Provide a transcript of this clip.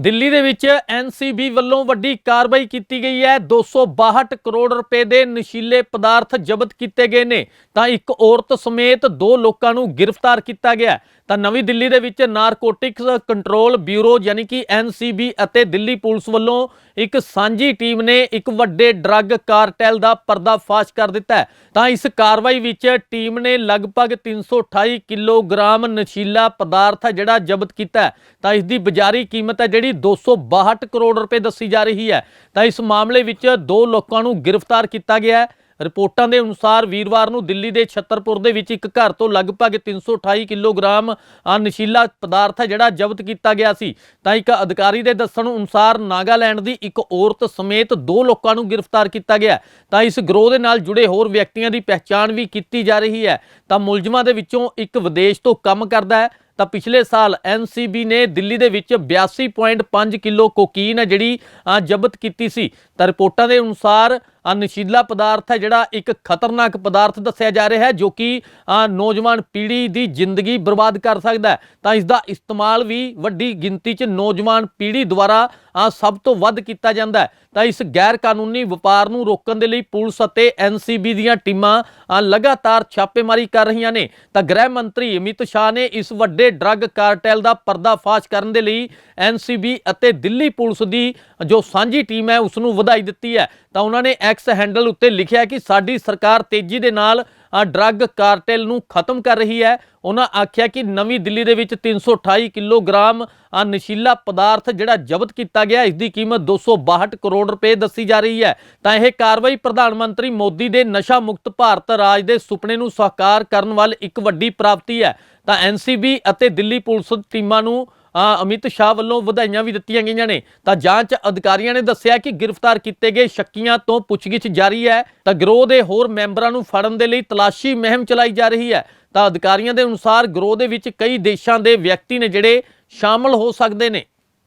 ਦਿੱਲੀ ਦੇ ਵਿੱਚ ਐਨਸੀਬੀ ਵੱਲੋਂ ਵੱਡੀ ਕਾਰਵਾਈ ਕੀਤੀ ਗਈ ਹੈ। 262 ਕਰੋੜ ਰੁਪਏ ਦੇ ਨਸ਼ੀਲੇ ਪਦਾਰਥ ਜ਼ਬਤ ਕੀਤੇ ਗਏ ਨੇ। ਤਾਂ ਇੱਕ ਔਰਤ ਸਮੇਤ ਦੋ ਲੋਕਾਂ ਨੂੰ ਗ੍ਰਿਫਤਾਰ ਕੀਤਾ ਗਿਆ ਤਾਂ ਨਵੀਂ ਦਿੱਲੀ ਦੇ ਵਿੱਚ ਨਾਰਕੋਟਿਕਸ ਕੰਟਰੋਲ ਬਿਊਰੋ ਯਾਨੀ ਕਿ ਐਨਸੀਬੀ ਅਤੇ ਦਿੱਲੀ ਪੁਲਿਸ ਵੱਲੋਂ ਇੱਕ ਸਾਂਝੀ ਟੀਮ ਨੇ ਇੱਕ ਵੱਡੇ ਡਰੱਗ ਕਾਰਟੈਲ ਦਾ ਪਰਦਾਫਾਸ਼ ਕਰ ਦਿੱਤਾ ਤਾਂ ਇਸ ਕਾਰਵਾਈ ਵਿੱਚ ਟੀਮ ਨੇ ਲਗਭਗ 328 ਕਿਲੋਗ੍ਰਾਮ ਨਸ਼ੀਲਾ ਪਦਾਰਥ ਜਿਹੜਾ ਜ਼ਬਤ ਕੀਤਾ ਤਾਂ ਇਸ ਦੀ ਬਾਜ਼ਾਰੀ ਕੀਮਤ ਹੈ ਜਿਹੜੀ 262 ਕਰੋੜ ਰੁਪਏ ਦੱਸੀ ਜਾ ਰਹੀ ਹੈ। ਤਾਂ ਇਸ ਮਾਮਲੇ ਵਿੱਚ ਦੋ ਲੋਕਾਂ ਨੂੰ ਗ੍ਰਿਫਤਾਰ ਕੀਤਾ ਗਿਆ ਹੈ। ਰਿਪੋਰਟਾਂ ਦੇ ਅਨੁਸਾਰ ਵੀਰਵਾਰ ਨੂੰ ਦਿੱਲੀ ਦੇ ਛਤਰਪੁਰ ਦੇ ਵਿੱਚ ਇੱਕ ਘਰ ਤੋਂ ਲਗਭਗ 328 ਕਿਲੋਗ੍ਰਾਮ ਨਸ਼ੀਲਾ ਪਦਾਰਥ ਹੈ ਜਿਹੜਾ ਜ਼ਬਤ ਕੀਤਾ ਗਿਆ ਸੀ। ਤਾਂ ਇੱਕ ਅਧਿਕਾਰੀ ਦੇ ਦੱਸਣ ਅਨੁਸਾਰ ਨਾਗਾਲੈਂਡ ਦੀ ਇੱਕ ਔਰਤ ਸਮੇਤ ਦੋ ਲੋਕਾਂ ਨੂੰ ਗ੍ਰਿਫਤਾਰ ਕੀਤਾ ਗਿਆ ਤਾਂ ਇਸ ਗਰੋਹ ਦੇ ਨਾਲ ਜੁੜੇ ਹੋਰ ਵਿਅਕਤੀਆਂ ਦੀ ਪਹਿਚਾਣ ਵੀ ਕੀਤੀ ਜਾ ਰਹੀ ਹੈ। ਤਾਂ ਮੁਲਜ਼ਮਾਂ ਦੇ ਵਿੱਚੋਂ ਇੱਕ ਵਿਦੇਸ਼ ਤੋਂ ਕੰਮ ਕਰਦਾ ਹੈ। ਤਾਂ ਪਿਛਲੇ ਸਾਲ ਐਨਸੀਬੀ ਨੇ ਦਿੱਲੀ ਦੇ ਵਿੱਚ 82.5 ਕਿਲੋ ਕੋਕੀਨ ਹੈ ਜਿਹੜੀ ਜ਼ਬਤ ਕੀਤੀ ਸੀ। ਤਾਂ ਰਿਪੋਰਟਾਂ ਦੇ ਅਨੁਸਾਰ ਅ, ਨਸ਼ੀਲਾ ਪਦਾਰਥ ਹੈ ਜਿਹੜਾ ਇੱਕ ਖਤਰਨਾਕ ਪਦਾਰਥ ਦੱਸਿਆ ਜਾ ਰਿਹਾ ਹੈ ਜੋ ਕਿ ਨੌਜਵਾਨ ਪੀੜ੍ਹੀ ਦੀ ਜ਼ਿੰਦਗੀ ਬਰਬਾਦ ਕਰ ਸਕਦਾ ਹੈ। ਤਾਂ ਇਸ ਦਾ ਇਸਤੇਮਾਲ ਵੀ ਵੱਡੀ ਗਿਣਤੀ 'ਚ ਨੌਜਵਾਨ ਪੀੜ੍ਹੀ ਦੁਆਰਾ ਸਭ ਤੋਂ ਵੱਧ ਕੀਤਾ ਜਾਂਦਾ ਹੈ। ਤਾਂ ਇਸ ਗੈਰ ਕਾਨੂੰਨੀ ਵਪਾਰ ਨੂੰ ਰੋਕਣ ਦੇ ਲਈ ਪੁਲਿਸ ਅਤੇ ਐਨਸੀਬੀ ਦੀਆਂ ਟੀਮਾਂ ਲਗਾਤਾਰ ਛਾਪੇਮਾਰੀ ਕਰ ਰਹੀਆਂ ਨੇ। ਤਾਂ ਗ੍ਰਹਿ ਮੰਤਰੀ ਅਮਿਤ ਸ਼ਾਹ ਨੇ ਇਸ ਵੱਡੇ ਡਰੱਗ ਕਾਰਟੈਲ ਦਾ ਪਰਦਾਫਾਸ਼ ਕਰਨ ਦੇ ਲਈ ਐਨਸੀਬੀ ਅਤੇ ਦਿੱਲੀ ਪੁਲਿਸ ਦੀ ਜੋ ਸਾਂਝੀ ਟੀਮ ਹੈ ਉਸ ਨੂੰ ਵਧਾਈ ਦਿੱਤੀ ਹੈ। ਤਾਂ ਉਹਨਾਂ ਨੇ ਐਕਸ ਹੈਂਡਲ ਉੱਤੇ ਲਿਖਿਆ ਕਿ ਸਾਡੀ ਸਰਕਾਰ ਤੇਜ਼ੀ ਦੇ ਨਾਲ ਡਰੱਗ ਕਾਰਟੇਲ ਨੂੰ ਖਤਮ ਕਰ ਰਹੀ ਹੈ। ਉਹਨਾਂ ਆਖਿਆ ਕਿ ਨਵੀਂ ਦਿੱਲੀ ਦੇ ਵਿੱਚ 328 ਕਿਲੋਗ੍ਰਾਮ ਨਸ਼ੀਲਾ ਪਦਾਰਥ ਜਿਹੜਾ ਜ਼ਬਤ ਕੀਤਾ ਗਿਆ, ਇਸ ਦੀ ਕੀਮਤ 262 ਕਰੋੜ ਰੁਪਏ ਦੱਸੀ ਜਾ ਰਹੀ ਹੈ। ਤਾਂ ਇਹ ਕਾਰਵਾਈ ਪ੍ਰਧਾਨ ਮੰਤਰੀ ਮੋਦੀ ਦੇ ਨਸ਼ਾ ਮੁਕਤ ਭਾਰਤ ਰਾਜ ਦੇ ਸੁਪਨੇ ਨੂੰ ਸਾਕਾਰ ਕਰਨ ਵੱਲ ਇੱਕ ਵੱਡੀ ਪ੍ਰਾਪਤੀ ਹੈ। ਤਾਂ ਐਨਸੀਬੀ ਅਤੇ ਦਿੱਲੀ ਪੁਲਿਸ ਟੀਮਾਂ ਨੂੰ ਅਮਿਤ ਸ਼ਾਹ ਵੱਲੋਂ ਵਧਾਈਆਂ ਵੀ ਦਿੱਤੀਆਂ ਗਈਆਂ ਨੇ। ਤਾਂ ਜਾਂਚ ਅਧਿਕਾਰੀਆਂ ਨੇ ਦੱਸਿਆ ਕਿ ਗ੍ਰਿਫਤਾਰ ਕੀਤੇ ਗਏ ਸ਼ੱਕੀਆਂ ਤੋਂ ਪੁੱਛਗਿੱਛ ਜਾਰੀ ਹੈ। ਤਾਂ ਗਰੋਹ ਦੇ ਹੋਰ ਮੈਂਬਰਾਂ ਨੂੰ ਫੜਨ ਦੇ ਲਈ ਤਲਾਸ਼ੀ ਮੁਹਿੰਮ ਚਲਾਈ ਜਾ ਰਹੀ ਹੈ। ਤਾਂ ਅਧਿਕਾਰੀਆਂ ਦੇ ਅਨੁਸਾਰ ਗਰੋਹ ਦੇ ਵਿੱਚ ਕਈ ਦੇਸ਼ਾਂ ਦੇ ਵਿਅਕਤੀ ਨੇ ਜਿਹੜੇ ਸ਼ਾਮਲ ਹੋ ਸਕਦੇ ਨੇ।